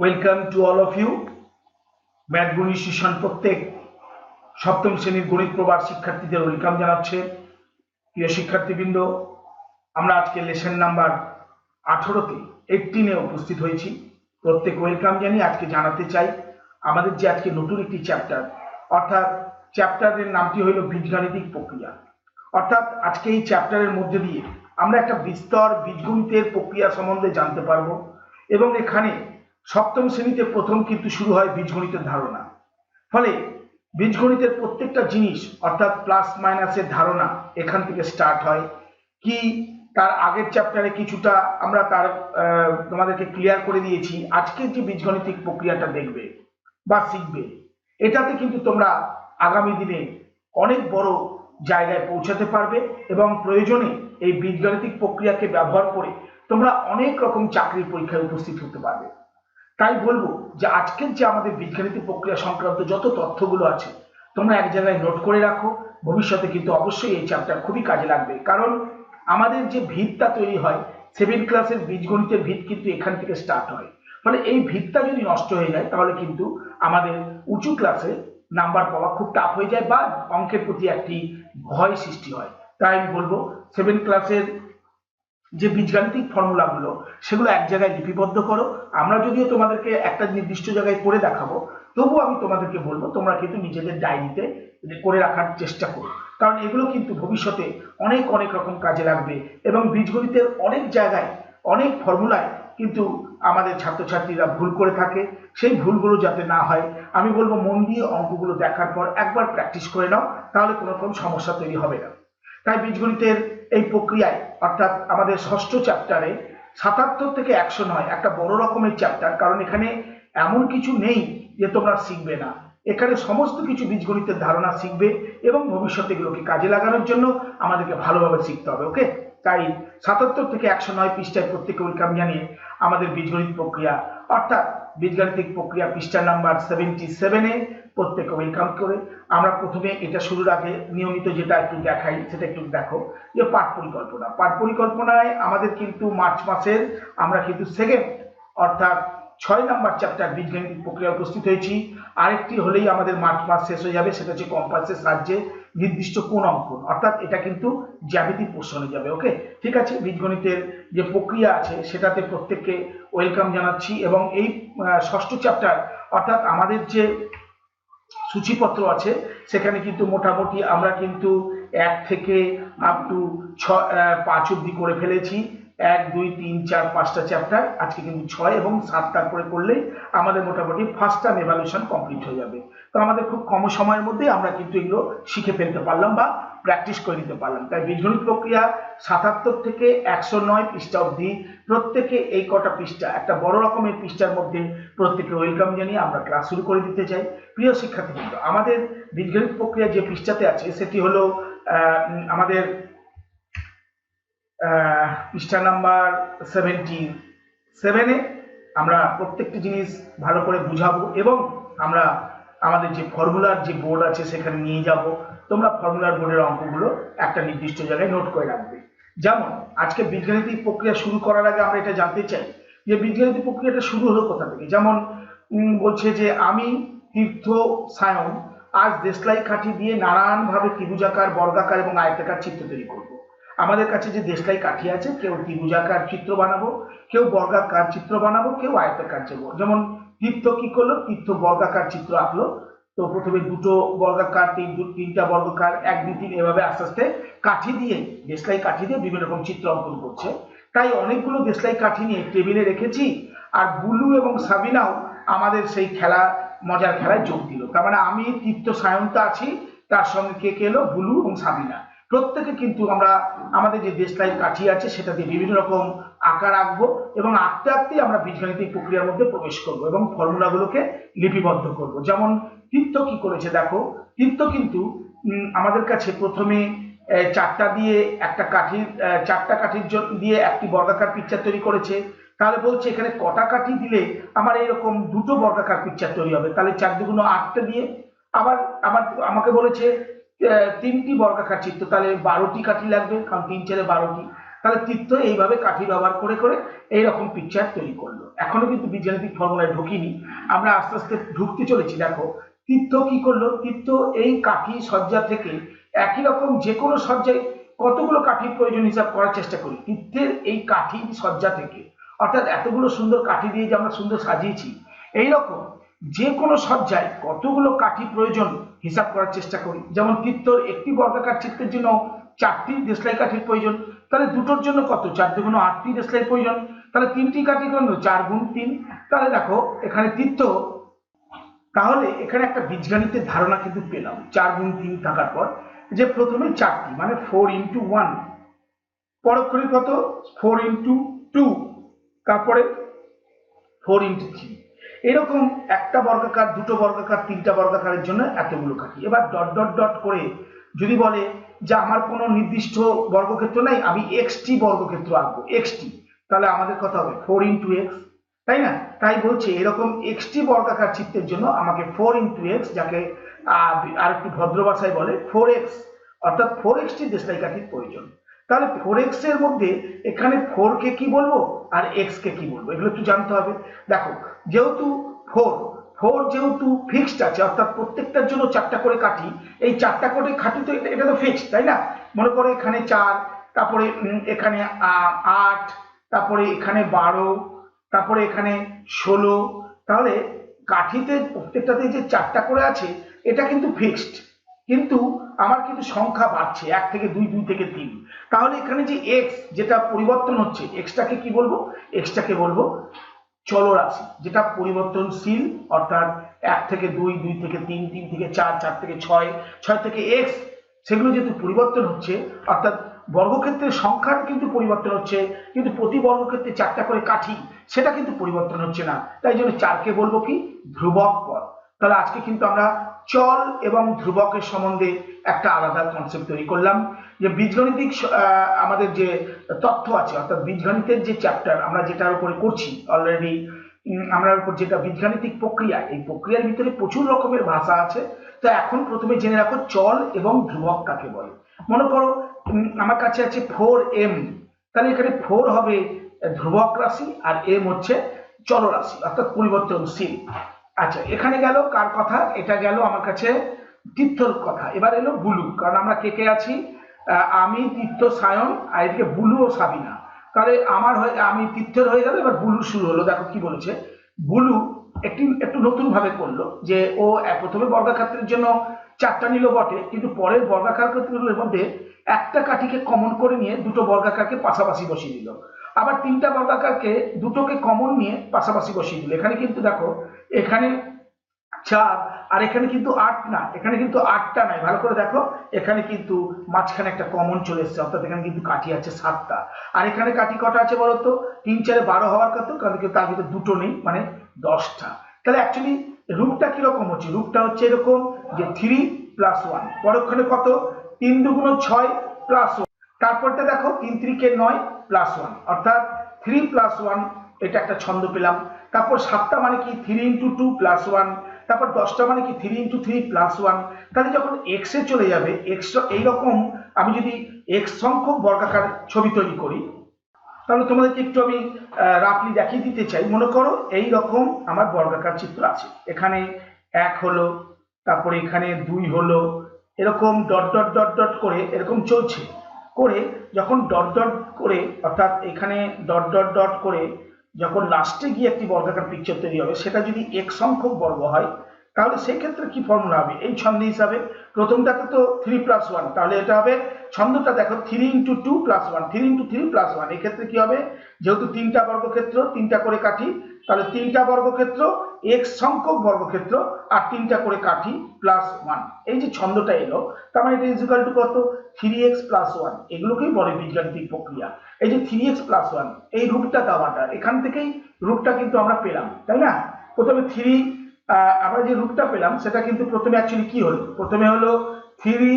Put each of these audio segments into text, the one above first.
Welcome to all of you math গণিত শিশন প্রত্যেক সপ্তম শ্রেণির গণিত প্রবার শিক্ষার্থীদের ওয়েলকাম জানাচ্ছে। প্রিয় শিক্ষার্থীবৃন্দ, আমরা আজকে লেসন নাম্বার আঠেরোতে এইটিনে উপস্থিত হয়েছি। প্রত্যেক ওয়েলকাম জানিয়ে আজকে জানাতে চাই। আমাদের যে আজকে নতুন একটি চ্যাপ্টার অর্থাৎ চ্যাপ্টারের নামটি হইল বীজগাণিতিক প্রক্রিয়া। অর্থাৎ আজকে এই চ্যাপ্টারের মধ্যে দিয়ে আমরা একটা বিস্তর বীজগণিতের প্রক্রিয়া সম্বন্ধে জানতে পারব এবং এখানে সপ্তম শ্রেণীতে প্রথম কিন্তু শুরু হয় বীজগণিতের ধারণা। ফলে বীজগণিতের প্রত্যেকটা জিনিস অর্থাৎ প্লাস মাইনাসের ধারণা এখান থেকে স্টার্ট হয়। কি তার আগের চ্যাপ্টারে কিছুটা আমরা তার তোমাদেরকে ক্লিয়ার করে দিয়েছি, আজকের যে বীজগণিতিক প্রক্রিয়াটা দেখবে বা শিখবে, এটাতে কিন্তু তোমরা আগামী দিনে অনেক বড় জায়গায় পৌঁছাতে পারবে এবং প্রয়োজনে এই বীজগণিতিক প্রক্রিয়াকে ব্যবহার করে তোমরা অনেক রকম চাকরির পরীক্ষায় উপস্থিত হতে পারবে। তাই বলব যে আজকের যে আমাদের বীজগাণিতিক প্রক্রিয়া সংক্রান্ত যত তথ্যগুলো আছে, তোমরা এক জায়গায় নোট করে রাখো। ভবিষ্যতে কিন্তু অবশ্যই এই চ্যাপ্টার খুবই কাজে লাগবে। কারণ আমাদের যে ভিতটা তৈরি হয় সেভেন ক্লাসের বীজগণিতের ভিত কিন্তু এখান থেকে স্টার্ট হয়। ফলে এই ভিতটা যদি নষ্ট হয়ে যায়, তাহলে কিন্তু আমাদের উঁচু ক্লাসে নাম্বার পাওয়া খুব টাফ হয়ে যায় বা অঙ্কের প্রতি একটি ভয় সৃষ্টি হয়। তাই আমি বলব সেভেন ক্লাসের যে বীজগাণিতিক ফর্মুলাগুলো, সেগুলো এক জায়গায় লিপিবদ্ধ করো। আমরা যদিও তোমাদেরকে একটা নির্দিষ্ট জায়গায় করে দেখাবো তবু আমি তোমাদেরকে বলব, তোমরা কিন্তু নিজেদের ডায়েরিতে করে রাখার চেষ্টা করো। কারণ এগুলো কিন্তু ভবিষ্যতে অনেক অনেক রকম কাজে লাগবে এবং বীজগণিতের অনেক জায়গায় অনেক ফর্মুলায় কিন্তু আমাদের ছাত্রছাত্রীরা ভুল করে থাকে। সেই ভুলগুলো যাতে না হয়, আমি বলব মন দিয়ে অঙ্কগুলো দেখার পর একবার প্র্যাকটিস করে নাও, তাহলে কোনো রকম সমস্যা তৈরি হবে না। তাই বীজগণিতের এই প্রক্রিয়ায়, অর্থাৎ আমাদের ষষ্ঠ চ্যাপ্টারে সাতাত্তর থেকে একশো নয়, একটা বড় রকমের চ্যাপ্টার কারণ এখানে এমন কিছু নেই যে তোমরা শিখবে না। এখানে সমস্ত কিছু বীজগণিতের ধারণা শিখবে এবং ভবিষ্যতে এগুলোকে কাজে লাগানোর জন্য আমাদেরকে ভালোভাবে শিখতে হবে ওকে তাই সাতাত্তর থেকে একশো নয় পৃষ্ঠায় প্রত্যেকে ওয়েলকাম জানিয়ে আমাদের বীজগণিত প্রক্রিয়া, অর্থাৎ বীজগাণিতিক প্রক্রিয়া পৃষ্ঠা নাম্বার সেভেন্টি সেভেনে প্রত্যেকে ওয়েলকাম করে। আমরা প্রথমে এটা শুরুর আগে নিয়মিত যেটা একটু দেখাই, সেটা একটু দেখো, যে পাঠ পরিকল্পনা। পাঠ পরিকল্পনায় আমাদের কিন্তু মার্চ মাসের আমরা কিন্তু সেকেন্ড অর্থাৎ ছয় নাম্বার চ্যাপ্টার বীজগাণিতিক প্রক্রিয়া উপস্থিত হয়েছি। আরেকটি হলেই আমাদের মার্চ মাস শেষ হয়ে যাবে, সেটা হচ্ছে কম্পাসের সাহায্যে। নির্দিষ্ট কোন অঙ্কন। অর্থাৎ এটা কিন্তু জ্যামিতি পোষণে যাবে, ওকে? ঠিক আছে, বীজগণিতের যে প্রক্রিয়া আছে, সেটাতে প্রত্যেককে ওয়েলকাম জানাচ্ছি এবং এই ষষ্ঠ চ্যাপ্টার, অর্থাৎ আমাদের যে সূচিপত্র আছে, সেখানে কিন্তু মোটামুটি আমরা কিন্তু এক থেকে আপ টু ছ পাঁচ অব্দি করে ফেলেছি। এক, দুই, তিন, চার, পাঁচটা চ্যাপ্টার আজকে কিন্তু ছয় এবং সাত করে করলেই আমাদের মোটামুটি ফার্স্ট টার্ম এভালুয়েশন কমপ্লিট হয়ে যাবে। তো আমাদের খুব কম সময়ের মধ্যে আমরা কিন্তু এগুলো শিখে ফেলতে পারলাম বা প্র্যাকটিস করে নিতে পারলাম। তাই বীজগণিত প্রক্রিয়া সাতাত্তর থেকে একশো নয় পৃষ্ঠা অবধি প্রত্যেকে এই কটা পৃষ্ঠা, একটা বড় রকমের পৃষ্ঠার মধ্যে প্রত্যেকে ওয়েলকাম জানিয়ে আমরা ক্লাস শুরু করে দিতে চাই। প্রিয় শিক্ষার্থীবৃন্দ, আমাদের বীজগণিত প্রক্রিয়া যে পৃষ্ঠাতে আছে, সেটি হলো আমাদের পৃষ্ঠা নাম্বার সেভেন্টি সেভেনে আমরা প্রত্যেকটি জিনিস ভালো করে বুঝাবো এবং আমরা আমাদের যে ফর্মুলার যে বোর্ড আছে সেখানে নিয়ে যাব। তোমরা ফর্মুলার বোর্ডের অঙ্কগুলো একটা নির্দিষ্ট জায়গায় নোট করে রাখবে। যেমন, আজকে বীজগাণিতিক প্রক্রিয়া শুরু করার আগে আমরা এটা জানতে চাই যে বীজগাণিতিক প্রক্রিয়াটা শুরু হলো কোথা থেকে? যেমন বলছে যে আমি তীর্থ সায়ন আজ দেশলাই কাঠি দিয়ে নানানভাবে ত্রিভুজাকার, বর্গাকার এবং আয়তাকার চিত্র তৈরি করব। আমাদের কাছে যে দেশলাই কাঠি আছে, কেউ ত্রিভুজাকার চিত্র বানাবো, কেউ বর্গাকার চিত্র বানাবো, কেউ আয়তাকার চিত্র যেমন তীর্থ কি করল? তীর্থ বর্গাকার চিত্র আঁকলো। তো প্রথমে দুটো বর্গাকার, তিন তিনটা বর্গাকার, এক, দুই, তিন, এভাবে আস্তে আস্তে কাঠি দিয়ে, দেশলাই কাঠি দিয়ে বিভিন্ন রকম চিত্র অঙ্কন করছে। তাই অনেকগুলো দেশলাই কাঠি নিয়ে টেবিলে রেখেছি, আর বুলু এবং সাবিনাও আমাদের সেই খেলা, মজার খেলায় যোগ দিল। তার মানে আমি তীর্থ সায়ন্তা আছি, তার সঙ্গে কে কে এলো? বুলু এবং সাবিনা। প্রত্যেকে কিন্তু আমরা আমাদের যে দেশলাই কাঠি আছে, সেটা দিয়ে বিভিন্ন রকম আকার আঁকবো এবং আঁকতে আঁকতেই আমরা বীজগাণিতিক প্রক্রিয়ার মধ্যে প্রবেশ করব এবং ফর্মুলাগুলোকে লিপিবদ্ধ করব। যেমন তীর্থ কি করেছে দেখো তীর্থ কিন্তু আমাদের কাছে প্রথমে চারটা দিয়ে একটা কাঠির চারটা কাঠির দিয়ে একটি বর্গাকার পিকচার তৈরি করেছে। তাহলে বলছে এখানে কটা কাঠি দিলে আমার এরকম দুটো বর্গাকার পিকচার তৈরি হবে। তাহলে চার দুগুণ আটটা দিয়ে আবার আবার আমাকে বলেছে তিনটি বর্গাকার চিত্র তাহলে বারোটি কাঠি লাগবে, কারণ তিন চারে বারোটি। তাহলে তীর্থ এইভাবে কাঠি ব্যবহার করে করে এইরকম পিকচার তৈরি করল। এখনও কিন্তু বীজগাণিতিক ফর্মুলায় ঢুকিনি। আমরা আস্তে আস্তে ঢুকতে চলেছি, দেখো। তীর্থ কি করল? তীর্থ এই কাঠি সজ্জা থেকে একই রকম যে কোনো সজ্জায় কতগুলো কাঠির প্রয়োজন হিসাব করার চেষ্টা করি। তীর্থের এই কাঠি সজ্জা থেকে, অর্থাৎ এতগুলো সুন্দর কাঠি দিয়ে যে আমরা সুন্দর সাজিয়েছি, এইরকম যে কোনো সজ্জায় কতগুলো কাঠি প্রয়োজন হিসাব করার চেষ্টা করি। যেমন তীর্থর একটি বর্গাকার চিত্রের জন্য চারটি দেশলাই কাঠির প্রয়োজন। তাহলে দুটোর জন্য কত? চার দুগুণ আটটি দেশলাই প্রয়োজন। তাহলে তিনটি কাঠির জন্য চার গুণ তিন। তাহলে দেখো, এখানে তীর্থ তাহলে এখানে একটা বীজগণিতের ধারণা কিন্তু পেলাম। চার গুণ তিন থাকার পর যে প্রথমে চারটি মানে ফোর ইন্টু ওয়ান পরক্ষণে কত? ফোর ইন্টু টু তারপরে ফোর ইন্টু থ্রি এরকম একটা বর্গাকার, দুটো বর্গাকার, তিনটা বর্গাকারের জন্য এতগুলো কাঠি। এবার ডট ডট ডট করে যদি বলে যে আমার কোনো নির্দিষ্ট বর্গক্ষেত্র নাই, আমি এক্সটি বর্গক্ষেত্র আঁকবো এক্সটি তাহলে আমাদের কথা হবে ফোর ইন্টু এক্স তাই না? তাই বলছে এরকম এক্সটি বর্গাকার চিত্রের জন্য আমাকে ফোর ইন্টু এক্স যাকে আর একটু ভদ্র ভাষায় বলে ফোর এক্স অর্থাৎ ফোর এক্সটি দেশলাই কাঠির প্রয়োজন। তাহলে ফোর এক্সের মধ্যে এখানে ফোর কে কি বলব? আর এক্স কে বলব? এগুলো একটু জানতে হবে। দেখো, যেহেতু ফোর ফোর যেহেতু ফিক্সড আছে, অর্থাৎ প্রত্যেকটার জন্য চারটা করে কাঠি, এই চারটা করে কাঠি তো এটা তো ফিক্সড তাই না? মনে করো এখানে চার, তারপরে এখানে আট, তারপরে এখানে বারো, তারপরে এখানে ষোলো, তাহলে কাঠিতে প্রত্যেকটাতে যে চারটা করে আছে, এটা কিন্তু ফিক্সড কিন্তু আমার কিন্তু সংখ্যা বাড়ছে, এক থেকে দুই দুই থেকে তিন। তাহলে এখানে যে এক্স যেটা পরিবর্তন হচ্ছে এক্সটাকে কি বলব? এক্সটাকে বলব চলরাশি, যেটা পরিবর্তনশীল, অর্থাৎ এক থেকে দুই দুই থেকে তিন তিন থেকে চার চার থেকে ছয় ছয় থেকে এক্স সেগুলো যেহেতু পরিবর্তন হচ্ছে, অর্থাৎ বর্গক্ষেত্রের সংখ্যার কিন্তু পরিবর্তন হচ্ছে, কিন্তু প্রতি বর্গক্ষেত্রে চারটা করে কাঠি, সেটা কিন্তু পরিবর্তন হচ্ছে না। তাই জন্য চারকে বলব কি? ধ্রুবক পদ। তাহলে আজকে কিন্তু আমরা চল এবং ধ্রুবকের সম্বন্ধে একটা আলাদা কনসেপ্ট তৈরি করলাম। যে বীজগণিতিক আমাদের যে তথ্য আছে, অর্থাৎ বীজগণিতের যে চ্যাপ্টার আমরা যেটার উপরে করছি অলরেডি আমরা উপর যেটা বীজগাণিতিক প্রক্রিয়া, এই প্রক্রিয়ার ভিতরে প্রচুর রকমের ভাষা আছে। তো এখন প্রথমে জেনে রাখো চল এবং ধ্রুবক কাকে বলে। মনে করো আমার কাছে আছে ফোর এম। তাহলে এখানে ফোর হবে ধ্রুবক রাশি আর এম হচ্ছে চলরাশি, অর্থাৎ পরিবর্তনশীল। আচ্ছা এখানে গেল, কার কথা? এটা গেল আমার কাছে তীর্থর কথা। এবার এলো বুলু, কারণ আমরা কে কে আছি? আমি, তীর্থ, সায়ন, আর এদিকে বুলু ও সাবিনা। তাহলে আমার হয়ে, আমি তীর্থের হয়ে গেল, এবার বুলু শুরু হলো। দেখো কি বলেছে। বুলু একটি, একটু নতুন ভাবে করল, যে ও প্রথমে বর্গাক্ষেত্রের জন্য চারটা নিল বটে, কিন্তু পরের বর্গাকার ক্ষেত্রগুলোর মধ্যে একটা কাঠিকে কমন করে নিয়ে দুটো বর্গাকারকে পাশাপাশি বসিয়ে দিল। আবার তিনটা বর্গাকারকে দুটোকে কমন নিয়ে পাশাপাশি বসিয়ে দিল। এখানে কিন্তু দেখো, এখানে চার, আর এখানে কিন্তু আট না, এখানে কিন্তু আটটা নাই। ভালো করে দেখো, এখানে কিন্তু মাঝখানে একটা কমন চলে এসেছে, অর্থাৎ এখানে কিন্তু কাঠি আছে সাতটা। আর এখানে কাঠি কটা আছে বলতো তিন, চারে বারো হওয়ার কথা, কারণ কিন্তু তার ভিতরে দুটো নেই মানে দশটা। তাহলে অ্যাকচুয়ালি রূপটা কীরকম হচ্ছে? রূপটা হচ্ছে এরকম যে থ্রি প্লাস ওয়ান পরক্ষণে কত? তিন দুগুণ ছয় প্লাস তারপরটা দেখো তিন ত্রিকে নয় প্লাস ওয়ান অর্থাৎ থ্রি প্লাস ওয়ান এটা একটা ছন্দ পেলাম। তারপর সাতটা মানে কি? Three into two plus one তারপর দশটা মানে কি? Three into three plus one তাহলে যখন এক্স চলে যাবে এক্স এইরকম, আমি যদি এক্স সংখ্যক বর্গাকার ছবি তৈরি করি, তাহলে তোমাদেরকে একটু আমি রাফলি দেখিয়ে দিতে চাই। মনে করো এই রকম আমার বর্গাকার চিত্র আছে। এখানে এক হলো, তারপরে এখানে দুই হলো, এরকম ডট ডট ডট ডট করে এরকম চলছে। করে যখন ডট ডট করে, অর্থাৎ এখানে ডট ডট ডট করে যখন লাস্টে গিয়ে একটি বর্গাকার পিকচার তৈরি হবে, সেটা যদি এক সংখ্যক বর্গ হয়, তাহলে সেক্ষেত্রে কি ফর্মুলা হবে? এই ছন্দ হিসাবে প্রথমটাতে তো থ্রি প্লাস ওয়ান তাহলে এটা হবে ছন্দটা দেখো three into two plus one three into three plus one এক্ষেত্রে কি হবে? যেহেতু তিনটা বর্গক্ষেত্র, তিনটা করে কাঠি তাহলে তিনটা বর্গক্ষেত্র এক্স সংখ্যক বর্গক্ষেত্র আর তিনটা করে কাঠি প্লাস ওয়ান এই যে ছন্দটা এলো, তার মানে এটা ইজিক্যাল টু কত? থ্রি এক্স প্লাস ওয়ান এগুলোকেই বলে বীজগাণিতিক প্রক্রিয়া। এই যে থ্রি এক্স প্লাস ওয়ান এই রূপটা দেওয়াটা, এখান থেকেই রূপটা কিন্তু আমরা পেলাম, তাই না? প্রথমে থ্রি আমরা যে রূপটা পেলাম, সেটা কিন্তু প্রথমে অ্যাকচুয়ালি কি হলো? প্রথমে হলো থ্রি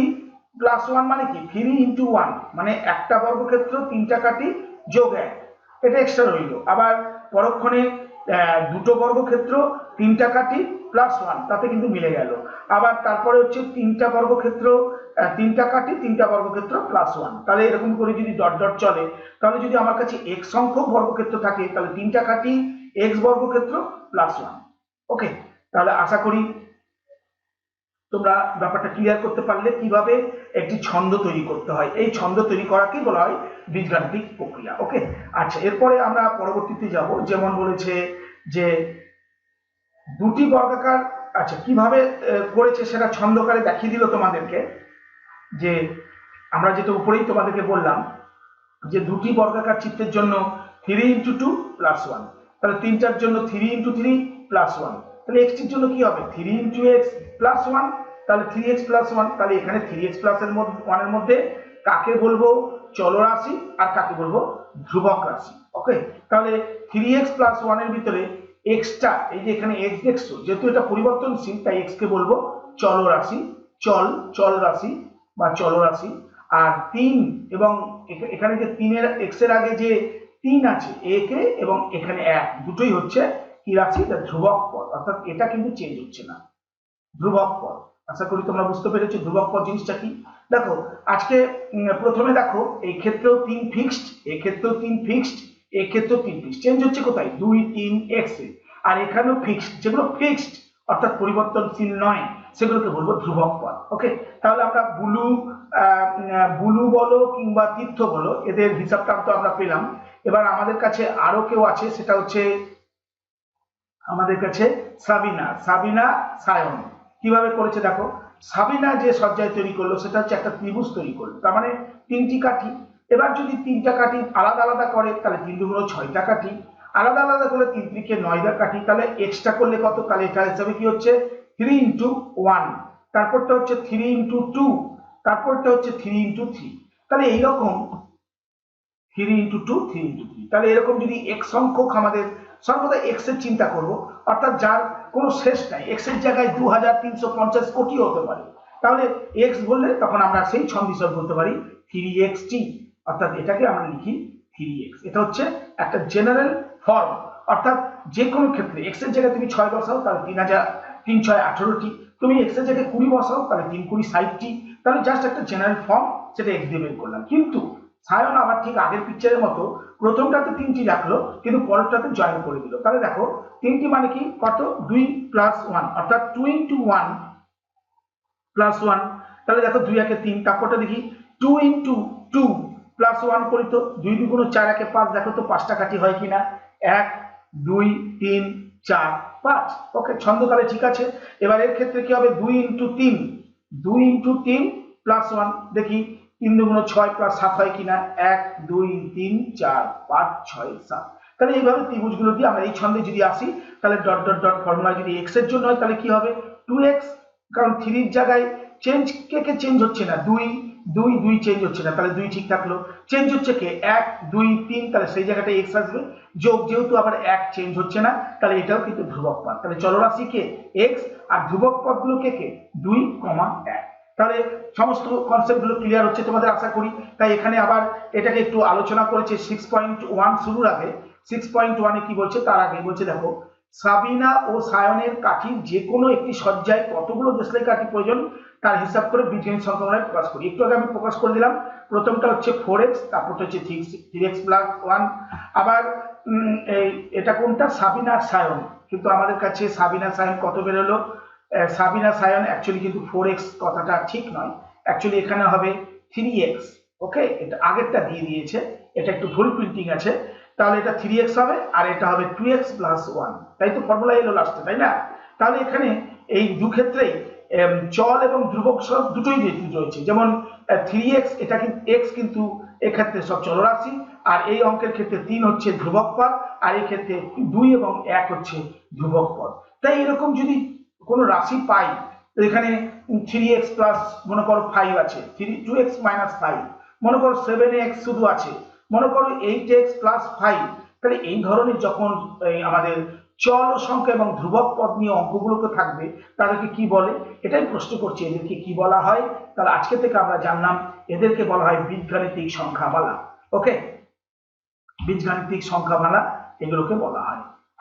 প্লাস ওয়ান মানে কি? থ্রি ইন্টু ওয়ান মানে একটা বর্গক্ষেত্র, তিনটা কাটি যোগ এক। এটা এক্সট্রা রইল। আবার পরক্ষণে দুটো বর্গক্ষেত্র, তিনটা কাটি প্লাস ওয়ান তাতে কিন্তু মিলে গেল। আবার তারপরে হচ্ছে তিনটা বর্গক্ষেত্র তিনটা কাটি, তিনটা বর্গক্ষেত্র প্লাস ওয়ান তাহলে এরকম করে যদি ডট ডট চলে, তাহলে যদি আমার কাছে এক সংখ্যক বর্গক্ষেত্র থাকে, তাহলে তিনটা কাটি এক্স বর্গক্ষেত্র প্লাস ওয়ান ওকে তাহলে আশা করি তোমরা ব্যাপারটা ক্লিয়ার করতে পারলে কীভাবে একটি ছন্দ তৈরি করতে হয়। এই ছন্দ তৈরি করাকেই বলা হয় বীজগাণিতিক প্রক্রিয়া ওকে আচ্ছা এরপরে আমরা পরবর্তীতে যাব। যেমন বলেছে যে দুটি বর্গাকার আচ্ছা কীভাবে করেছে সেটা ছন্দকারে দেখিয়ে দিল তোমাদেরকে। যে আমরা যেটা উপরেই তোমাদেরকে বললাম, যে দুটি বর্গাকার চিত্রের জন্য three into two plus one তাহলে তিনটার জন্য three into three plus one তাহলে এক্সের জন্য কি হবে? Three into X plus one তাহলে থ্রি এক্স প্লাস ওয়ান তাহলে এখানে থ্রি এক্স প্লাস এর মধ্যে ওয়ানের মধ্যে কাকে বলব? চলরাশি আর কাকে বলব? ধ্রুবক রাশি ওকে তাহলে থ্রি এক্স প্লাস ওয়ানের ভিতরে এক্সটা এই যে এখানে এক্স দেখছ, যেহেতু এটা পরিবর্তনশীল, তাই এক্স কে বলব চলরাশি চল চল রাশি বা চলরাশি আর তিন, এবং এখানে যে তিনের এক্সের আগে যে তিন আছে একে এবং এখানে এক, দুটোই হচ্ছে কি রাশি এটা ধ্রুবক পদ, অর্থাৎ এটা কিন্তু চেঞ্জ হচ্ছে না। ধ্রুবক পদ। আশা করি তোমরা বুঝতে পেরেছ ধ্রুবক পদ জিনিসটা কি। দেখো, আজকে প্রথমে দেখো, এই ক্ষেত্রেও তিন ফিক্সড এই ক্ষেত্রেও তিন ফিক্সড এই ক্ষেত্রেও তিন ফিক্সড চেঞ্জ হচ্ছে কোথায়? দুই, তিন এক্স এ। আর এখানেও ফিক্সড যেগুলো ফিক্সড অর্থাৎ পরিবর্তনশীল নয়, সেগুলোকে বলব ধ্রুবক পদ। ওকে তাহলে আমরা বুলু বুলু বলো কিংবা তীর্থ বলো, এদের হিসাবটা তো আমরা পেলাম। এবার আমাদের কাছে আরও কেউ আছে, সেটা হচ্ছে আমাদের কাছে সাবিনা সাবিনা সায়ন। কীভাবে করেছে দেখো? সাবিনা যে সজ্জায় তৈরি করল, সেটা হচ্ছে একটা ত্রিভুজ তৈরি করল। তার মানে তিনটি কাঠি। এবার যদি তিনটা কাঠি আলাদা আলাদা করে, তাহলে তিন দুগুলো ছয়টা কাঠি। আলাদা আলাদা করে তিন ত্রিকে নয়টা কাঠি, তাহলে এক্সট্রা করলে কত? তাহলে এটা হিসাবে কি হচ্ছে? থ্রি ইন্টু ওয়ান তারপরটা হচ্ছে থ্রি ইন্টু টু তারপরটা হচ্ছে থ্রি ইন্টু থ্রি তাহলে এইরকম three into two three into three তাহলে এরকম যদি এক সংখ্যক আমাদের সর্বদা এক্সের চিন্তা করব। অর্থাৎ যার কোনো শেষ নাই। এক্সের জায়গায় দু হাজার তিনশো পঞ্চাশ কোটি হতে পারে। তাহলে এক্স বললে তখন আমরা সেই ছন্দিসব বলতে পারি থ্রি এক্স টি অর্থাৎ এটাকে আমরা লিখি থ্রি এক্স এটা হচ্ছে একটা জেনারেল ফর্ম অর্থাৎ যে কোনো ক্ষেত্রে এক্সের জায়গায় তুমি ছয় বসাও, তাহলে তিন হাজার তিন ছয় আঠারোটি। তুমি এক্সের জায়গায় কুড়ি বসাও, তাহলে তিন কুড়ি ষাটটি। তাহলে জাস্ট একটা জেনারেল ফর্ম সেটা এক্স দিয়ে বের করলাম। কিন্তু সায়ন আবার ঠিক আগের পিকচারের মতো প্রথমটাতে তিনটি রাখল, কিন্তু পরেরটাতে জয়েন করে দিল। তাহলে দেখো, তিনটি মানে কি? কত? দুই প্লাস ওয়ান অর্থাৎ two into one plus one তাহলে দেখো, দুই একে তিন, তারপরটা দেখি two into two plus one করি তো দুই দুগুণ চার একে পাঁচ, দেখো তো পাঁচটা কাঠি হয় কিনা? এক, দুই, তিন, চার, পাঁচ। ওকে, ছন্দ তাহলে ঠিক আছে। এবার এর ক্ষেত্রে কি হবে? দুই ইন্টু তিন। দুই ইন্টু তিন প্লাস ওয়ান দেখি তিন দুগুণ ছয় প্লাস সাত হয় কিনা? এক, দুই, তিন, চার, পাঁচ, ছয়, সাত। তাহলে এইভাবে ত্রিভুজগুলো দিয়ে আমরা এই ছন্দে যদি আসি, তাহলে ডট ডট ডট ফর্মুলা যদি এক্সের জন্য হয়, তাহলে কি হবে? টু এক্স কারণ থ্রির জায়গায় চেঞ্জ কে কে চেঞ্জ হচ্ছে না? দুই দুই দুই চেঞ্জ হচ্ছে না, তাহলে দুই ঠিক থাকল। চেঞ্জ হচ্ছে কে? এক, দুই, তিন, তাহলে সেই জায়গাটায় এক্স আসবে। যোগ যেহেতু আবার এক চেঞ্জ হচ্ছে না, তাহলে এটাও কিন্তু ধ্রুবক পদ। তাহলে চলরাশি কে? এক্স আর ধ্রুবক পদগুলো কে কে? দুই, কমা এক। তাহলে সমস্ত কনসেপ্টগুলো ক্লিয়ার হচ্ছে তোমাদের আশা করি। তাই এখানে আবার এটাকে একটু আলোচনা করেছে সিক্স পয়েন্ট ওয়ান শুরুর আগে। সিক্স পয়েন্ট ওয়ানে কি বলছে? তার আগে বলছে, দেখো, সাবিনা ও সায়নের কাঠির যে কোনো একটি সজ্জায় কতগুলো দেশলাই কাঠি প্রয়োজন? তার হিসাব করে বীজগণিত সংক্রমণে প্রকাশ করি। একটু আগে আমি প্রকাশ করে দিলাম। প্রথমটা হচ্ছে ফোর এক্স তারপরটা হচ্ছে থ্রি এক্স প্লাস ওয়ান আবার এই, এটা কোনটা? সাবিনা সায়ন। কিন্তু আমাদের কাছে সাবিনা সায়ন কত বেরোলো? সাবিনা সায়ন অ্যাকচুয়ালি কিন্তু ফোর এক্স কথাটা ঠিক নয়। অ্যাকচুয়ালি এখানে হবে থ্রি এক্স ওকে এটা আগেরটা দিয়ে দিয়েছে। এটা একটু ভুল প্রিন্টিং আছে। তাহলে এটা থ্রি এক্স হবে আর এটা হবে টু এক্স প্লাস ওয়ান তাই তো ফর্মুলা এলো লাস্টে তাই না? তাহলে এখানে এই দু ক্ষেত্রেই চল এবং ধ্রুবক সব দুটোই রয়েছে যেমন থ্রি এক্স এটা কিন্তু এক্স কিন্তু এক্ষেত্রে সব চলরাশি, আর এই অঙ্কের ক্ষেত্রে তিন হচ্ছে ধ্রুবক পদ, আর এই ক্ষেত্রে দুই এবং এক হচ্ছে ধ্রুবক পদ। তাই এরকম যদি কোনো রাশি পাই এখানে থ্রি এক্স প্লাস মনে করো ফাইভ আছে three two X minus five মনে করো সেভেন এক্স শুধু আছে, মনে করো এইট এক্স প্লাস ফাইভ তাহলে এই ধরনের যখন আমাদের চল সংখ্যা এবং ধ্রুবক পদ নিয়ে অঙ্কগুলোকে থাকবে, তাদেরকে কি বলে? এটাই প্রশ্ন করছি, এদেরকে কি বলা হয়? তাহলে আজকে থেকে আমরা জানলাম, এদেরকে বলা হয় বীজগাণিতিক সংখ্যামালা ওকে বীজগাণিতিক সংখ্যামালা, এগুলোকে বলা হয়।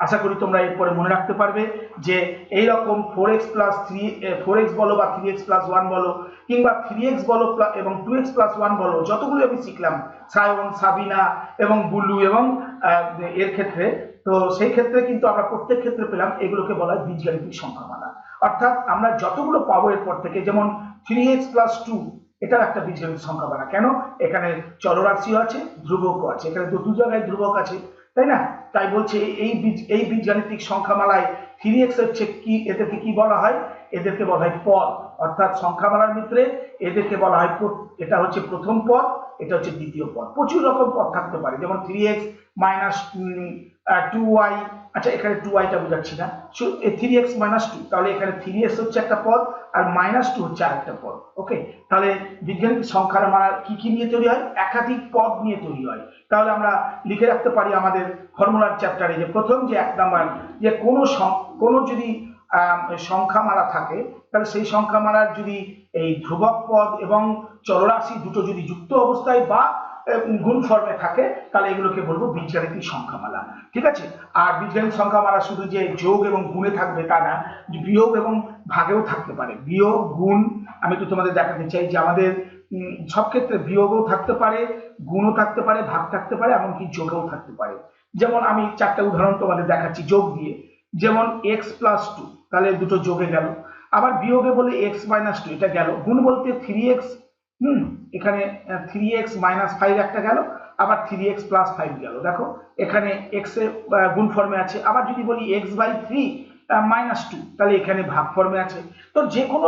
আশা করি তোমরা এরপরে মনে রাখতে পারবে যে এই রকম four X plus three four X বলো বা থ্রি এক্স প্লাস ওয়ান বলো, কিংবা থ্রি এক্স বলো এবং টু এক্স প্লাস ওয়ান বলো, যতগুলো আমি শিখলাম, সায়ন, সাবিনা এবং বুলু এবং এর ক্ষেত্রে, তো সেই ক্ষেত্রে কিন্তু আমরা প্রত্যেক ক্ষেত্রে পেলাম এগুলোকে বলা হয় বীজগাণিতিক সংখ্যামালা অর্থাৎ আমরা যতগুলো পাবো এরপর থেকে, যেমন থ্রি এক্স প্লাস টু এটাও একটা বীজগাণিতিক সংখ্যামালা কেন? এখানে চলরাশিও আছে, ধ্রুবকও আছে। এখানে তো দু জায়গায় ধ্রুবক আছে। তাই না? তাই বলছে এই- বীজ, এই বীজগাণিতিক সংখ্যামালায় থ্রি এক্স হচ্ছে কি, এদেরকে কি বলা হয়? এদেরকে বলা হয় পদ। অর্থাৎ সংখ্যামালার ভিতরে এদেরকে বলা হয় এটা হচ্ছে প্রথম পদ, এটা হচ্ছে দ্বিতীয় পদ। প্রচুর রকম পদ থাকতে পারে। যেমন three X minus two Y আচ্ছা এখানে টু ওয়াইটা বোঝাচ্ছি না। থ্রি এক্স মাইনাস টু তাহলে এখানে থ্রি এক্স হচ্ছে একটা পদ, আর মাইনাস টু হচ্ছে আরেকটা পদ ওকে তাহলে বিজ্ঞানিক সংখ্যার মারা কি কি নিয়ে তৈরি হয়? একাধিক পদ নিয়ে তৈরি হয়। তাহলে আমরা লিখে রাখতে পারি আমাদের ফর্মুলার চ্যাপ্টারে যে প্রথম যে এক নাম্বার, যে কোনো কোনো যদি সংখ্যা সংখ্যামালা থাকে, তাহলে সেই সংখ্যামালার যদি এই ধ্রুবক পদ এবং চলরাশি দুটো যদি যুক্ত অবস্থায় বা গুণ ফর্মে থাকে, তাহলে এগুলোকে বলব বীজগাণিতিক সংখ্যামালা। ঠিক আছে? আর বীজগাণিতিক সংখ্যামালা শুধু যে যোগ এবং গুণে থাকবে তা না, বিয়োগ এবং ভাগেও থাকতে পারে। বিয়োগ, গুণ, আমি একটু তোমাদের দেখাতে চাই যে আমাদের সব ক্ষেত্রে বিয়োগও থাকতে পারে, গুণও থাকতে পারে, ভাগ থাকতে পারে, এমনকি যোগেও থাকতে পারে। যেমন আমি চারটা উদাহরণ তোমাদের দেখাচ্ছি যোগ দিয়ে। যেমন এক্স প্লাস টু তাহলে দুটো যোগে গেল। আবার বিয়োগে বলে এক্স মাইনাস টু এটা গেল। গুণ বলতে থ্রি এক্স হুম এখানে থ্রি এক্স মাইনাস ফাইভ একটা গেল, আবার থ্রি এক্স প্লাস ফাইভ গেল। দেখো, এখানে এক্সের গুণ ফর্মে আছে। আবার যদি বলি X by three minus two তাহলে এখানে ভাগ ফর্মে আছে। তো যে কোনো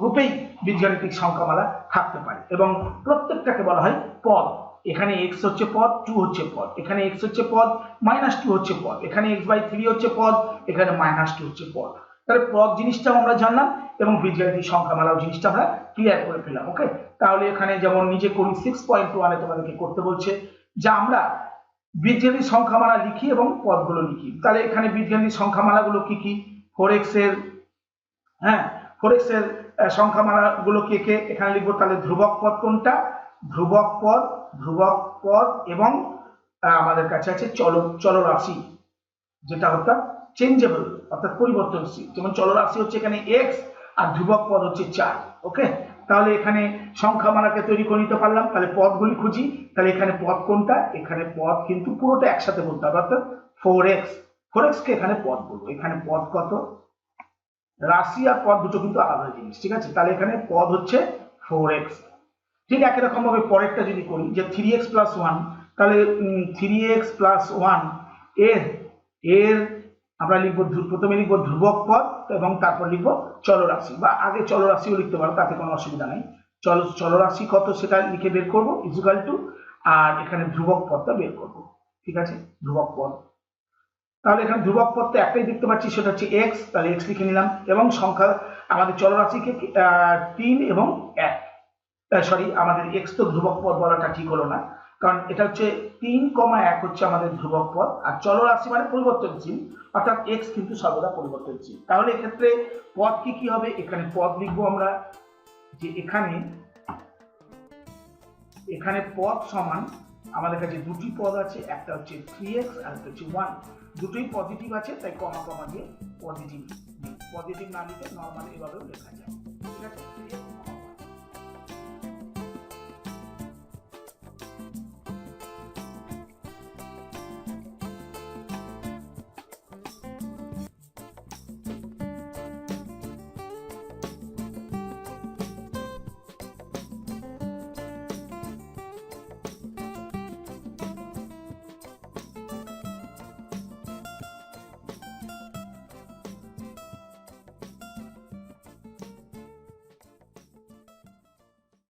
গ্রুপেই বীজগাণিতিক সংখ্যামালা থাকতে পারে এবং প্রত্যেকটাকে বলা হয় পদ। এখানে এক্স হচ্ছে পদ টু হচ্ছে পদ। এখানে এক্স হচ্ছে পদ মাইনাস টু হচ্ছে পদ। এখানে এক্স বাই থ্রি হচ্ছে পদ, এখানে মাইনাস টু হচ্ছে পদ। তাহলে পদ জিনিসটাও আমরা জানলাম এবং বীজগাণিতিক সংখ্যামালাও জিনিসটা আমরা ক্লিয়ার করে ফেললাম ওকে তাহলে এখানে যেমন নিজে করি সিক্স পয়েন্ট ওয়ানে তোমাদেরকে করতে বলছে যা আমরা বীজগাণিতিক সংখ্যামালা লিখি এবং পদগুলো লিখি। তাহলে এখানে বীজগাণিতিক সংখ্যামালাগুলো কি কি? ফোর এক্স হ্যাঁ ফোর এক্সের আহ, সংখ্যামালাগুলো কে কে এখানে লিখব? তাহলে ধ্রুবক পদ কোনটা? ধ্রুবক পদ ধ্রুবক পদ এবং আমাদের কাছে আছে চল চলরাশি যেটা অর্থাৎ চেঞ্জেবল অর্থাৎ পরিবর্তনশীল। যেমন চলরাশি হচ্ছে এখানে এক্স আর ধ্রুবক পদ হচ্ছে চার ওকে তাহলে এখানে সংখ্যামালাকে তৈরি করে নিতে পারলাম, তাহলে পদগুলি খুঁজি, তাহলে এখানে পদ কোনটা? এখানে পদ কিন্তু পুরোটা একসাথে বলতে হবে, অর্থাৎ ফোর এক্স ফোর এক্স কে এখানে পদ বলব, এখানে পদ কত? রাশি আর পদ দুটো কিন্তু আলাদা জিনিস, ঠিক আছে? তাহলে এখানে পদ হচ্ছে ফোর এক্স ঠিক একই রকম ভাবে পরেরটা যদি করি, যে থ্রি এক্স প্লাস ওয়ান তাহলে থ্রি এক্স প্লাস ওয়ানের এর আমরা লিখব প্রথমে লিখব ধ্রুবক পদ এবং তারপর লিখব চলরাশি বা আগে চলরাশিও লিখতে পারো, তাতে কোনো অসুবিধা নেই। চল, চলরাশি কত সেটা লিখে বের করব ইজুকাল টু আর এখানে ধ্রুবক পদটা বের করব। ঠিক আছে? ধ্রুবক পদ। তাহলে এখানে ধ্রুবক পদ তো একটাই দেখতে পাচ্ছি, সেটা হচ্ছে এক্স তাহলে এক্স লিখে নিলাম, এবং সংখ্যা আমাদের চলরাশিকে তিন এবং এক। সরি আমাদের এক্স তো ধ্রুবক পদ বলাটা ঠিক হলো না। কারণ এটা হচ্ছে তিন কমা এক হচ্ছে আমাদের ধ্রুবক পদ। আর চলরাশি মানে পরিবর্তনশীল অর্থাৎ এক্স কিন্তু সর্বদা পরিবর্তনশীল তাহলে এক্ষেত্রে পদ কি কি হবে? এখানে পদ লিখব আমরা যে এখানে এখানে পদ সমান আমাদের কাছে দুটি পদ আছে। একটা হচ্ছে থ্রি এক্স আর একটা হচ্ছে ওয়ান দুটোই পজিটিভ আছে, তাই কমা কমা দিয়ে পজিটিভ পজিটিভ না লিখে নর্মাল এভাবেও লেখা যায়। ঠিক আছে?